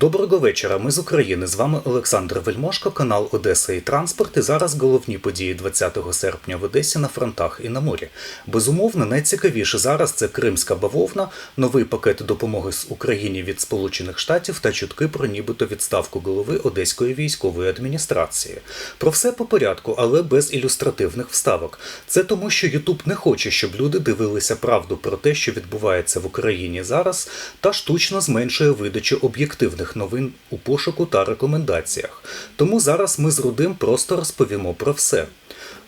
Доброго вечора. Ми з України. З вами Олександр Вельмошко, канал Одеса і Транспорт. І зараз головні події 20 серпня в Одесі на фронтах і на морі. Безумовно, найцікавіше зараз це Кримська бавовна, новий пакет допомоги з Україні від Сполучених Штатів та чутки про нібито відставку голови Одеської військової адміністрації. Про все по порядку, але без ілюстративних вставок. Це тому, що Ютуб не хоче, щоб люди дивилися правду про те, що відбувається в Україні зараз, та штучно зменшує видачу об'єктивних новин у пошуку та рекомендаціях. Тому зараз ми з Рудим просто розповімо про все.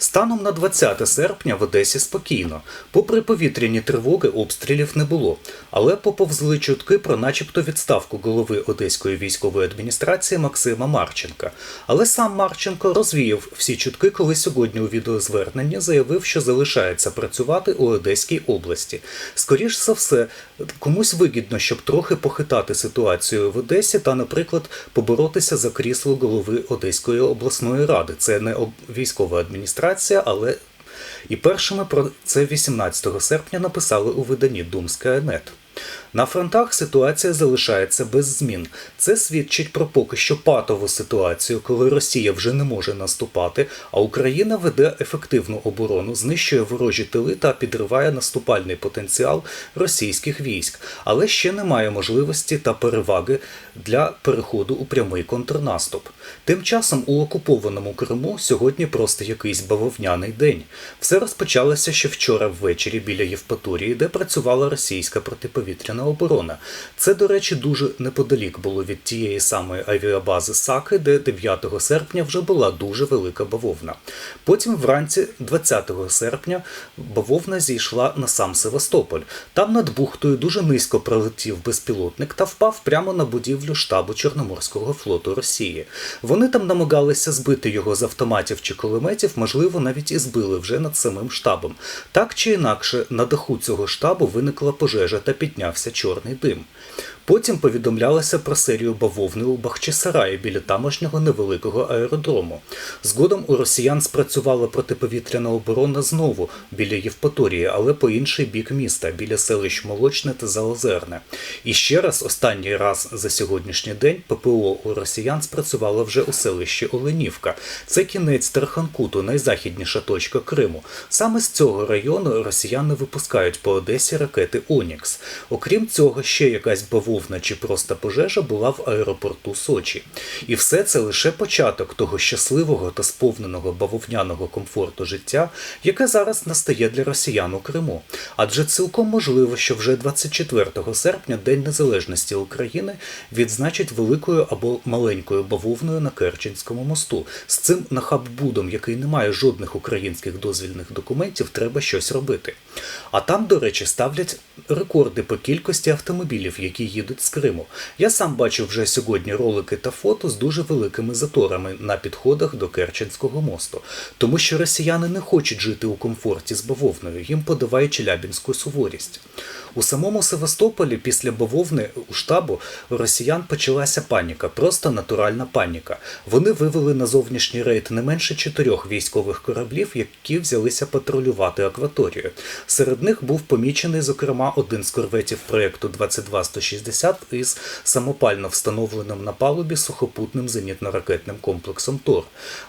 Станом на 20 серпня в Одесі спокійно. Попри повітряні тривоги, обстрілів не було, але поповзли чутки про начебто відставку голови Одеської військової адміністрації Максима Марченка. Але сам Марченко розвіяв всі чутки, коли сьогодні у відеозверненні заявив, що залишається працювати у Одеській області. Скоріш за все, комусь вигідно, щоб трохи похитати ситуацію в Одесі та, наприклад, поборотися за крісло голови Одеської обласної ради. Це не військова адміністрація, але і першими про це 18 серпня написали у виданні Думська Нет. На фронтах ситуація залишається без змін. Це свідчить про поки що патову ситуацію, коли Росія вже не може наступати, а Україна веде ефективну оборону, знищує ворожі тили та підриває наступальний потенціал російських військ, але ще немає можливості та переваги для переходу у прямий контрнаступ. Тим часом у окупованому Криму сьогодні просто якийсь бавовняний день. Все розпочалося ще вчора ввечері біля Євпаторії, де працювала російська протиповітряна оборона. Це, до речі, дуже неподалік було від тієї самої авіабази Саки, де 9 серпня вже була дуже велика бавовна. Потім вранці 20 серпня бавовна зійшла на сам Севастополь. Там над бухтою дуже низько пролетів безпілотник та впав прямо на будівлю штабу Чорноморського флоту Росії. Вони там намагалися збити його з автоматів чи кулеметів, можливо, навіть і збили вже над самим штабом. Так чи інакше, на даху цього штабу виникла пожежа та піднявся чорний дим. Потім повідомлялося про серію бавовни у Бахчисараї біля тамошнього невеликого аеродрому. Згодом у росіян спрацювала протиповітряна оборона знову біля Євпаторії, але по інший бік міста, біля селищ Молочне та Заозерне. І ще раз, останній раз за сьогоднішній день, ППО у росіян спрацювало вже у селищі Оленівка. Це кінець Тарханкуту, найзахідніша точка Криму. Саме з цього району росіяни випускають по Одесі ракети Онікс. Окрім цього, ще якась бавовна чи просто пожежа була в аеропорту Сочі. І все це лише початок того щасливого та сповненого бавовняного комфорту життя, яке зараз настає для росіян у Криму. Адже цілком можливо, що вже 24 серпня, День Незалежності України, відзначить великою або маленькою бавовною на Керченському мосту. З цим нахаббудом, який не має жодних українських дозвільних документів, треба щось робити. А там, до речі, ставлять рекорди по кількості автомобілів, які їдуть з Криму. Я сам бачив вже сьогодні ролики та фото з дуже великими заторами на підходах до Керченського мосту, тому що росіяни не хочуть жити у комфорті з бавовною, їм подаває челябінську суворість. У самому Севастополі після бавовни у штабу росіян почалася паніка, просто натуральна паніка. Вони вивели на зовнішній рейд не менше чотирьох військових кораблів, які взялися патрулювати акваторію. Серед них був помічений, зокрема, один з корветів проєкту 22160 із самопально встановленим на палубі сухопутним зенітно-ракетним комплексом ТОР.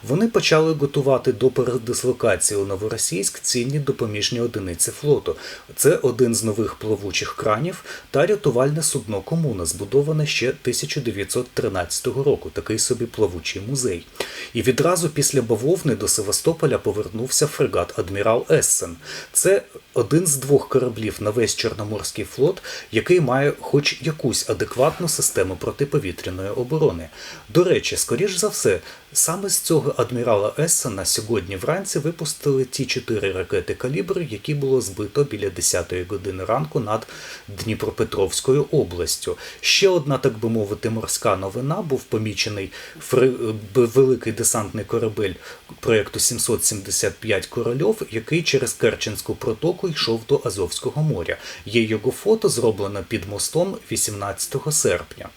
Вони почали готувати до передислокації у Новоросійськ цінні допоміжні одиниці флоту. Це один з нових плавучих кранів та рятувальне судно Комуна, збудоване ще 1913 року, такий собі плавучий музей. І відразу після бавовни до Севастополя повернувся фрегат Адмірал Ессен. Це один з двох кораблів на весь Чорноморський флот, який має хоч якусь адекватну систему протиповітряної оборони. До речі, скоріш за все, саме з цього адмірала Ессена сьогодні вранці випустили ті чотири ракети калібр, які було збито біля 10-ї години ранку над Дніпропетровською областю. Ще одна, так би мовити, морська новина був помічений фри- великий десантний корабель проєкту 775 Корольов, який через Керченську протоку йшов до Азовського моря. Є його фото зроблено під мостом 18 серпня.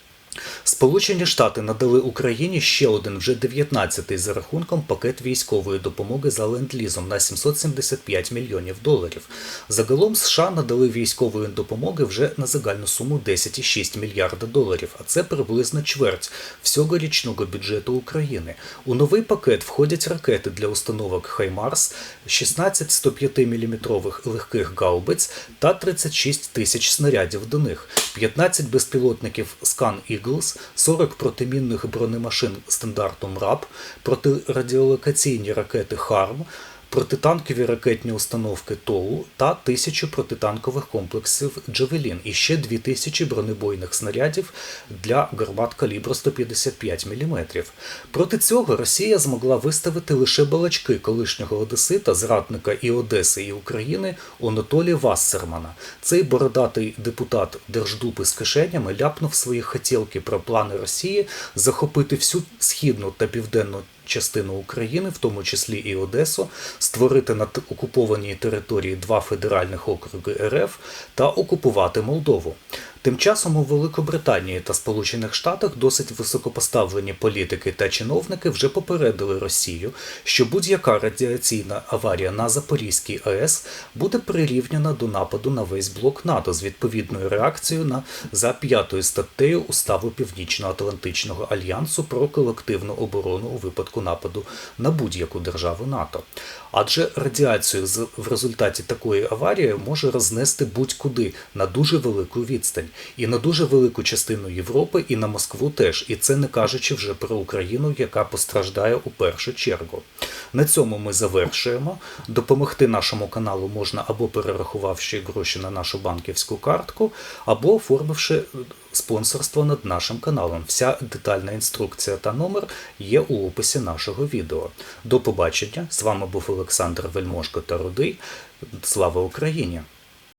Сполучені Штати надали Україні ще один вже 19-й за рахунком пакет військової допомоги за ленд-лізом на 775 мільйонів доларів. Загалом США надали військової допомоги вже на загальну суму 10,6 мільярда доларів, а це приблизно чверть всього річного бюджету України. У новий пакет входять ракети для установок Хаймарс, 16 105 мм легких гаубиць та 36 тисяч снарядів до них, 15 безпілотників Скан Eagles, 40 протимінних бронемашин стандарту МРАП, протирадіолокаційні ракети ХАРМ, протитанкові ракетні установки ТОУ та тисячу протитанкових комплексів Джавелін і ще 2000 бронебойних снарядів для гармат калібру 155 мм. Проти цього Росія змогла виставити лише балачки колишнього одесита, зрадника і Одеси, і України Онатолі Вассермана. Цей бородатий депутат Держдупи з кишенями ляпнув свої хотілки про плани Росії захопити всю східну та південну частину України, в тому числі і Одесу, створити на окупованій території два федеральних округи РФ та окупувати Молдову. Тим часом у Великобританії та Сполучених Штатах досить високопоставлені політики та чиновники вже попередили Росію, що будь-яка радіаційна аварія на Запорізькій АЕС буде прирівняна до нападу на весь блок НАТО з відповідною реакцією на за п'ятою статтею Уставу Північно-Атлантичного альянсу про колективну оборону у випадку нападу на будь-яку державу НАТО. Адже радіацію в результаті такої аварії може рознести будь-куди на дуже велику відстань, і на дуже велику частину Європи, і на Москву теж. І це не кажучи вже про Україну, яка постраждає у першу чергу. На цьому ми завершуємо. Допомогти нашому каналу можна або перерахувавши гроші на нашу банківську картку, або оформивши спонсорство над нашим каналом. Вся детальна інструкція та номер є у описі нашого відео. До побачення! З вами був Олександр Вельмошко та Рудий. Слава Україні!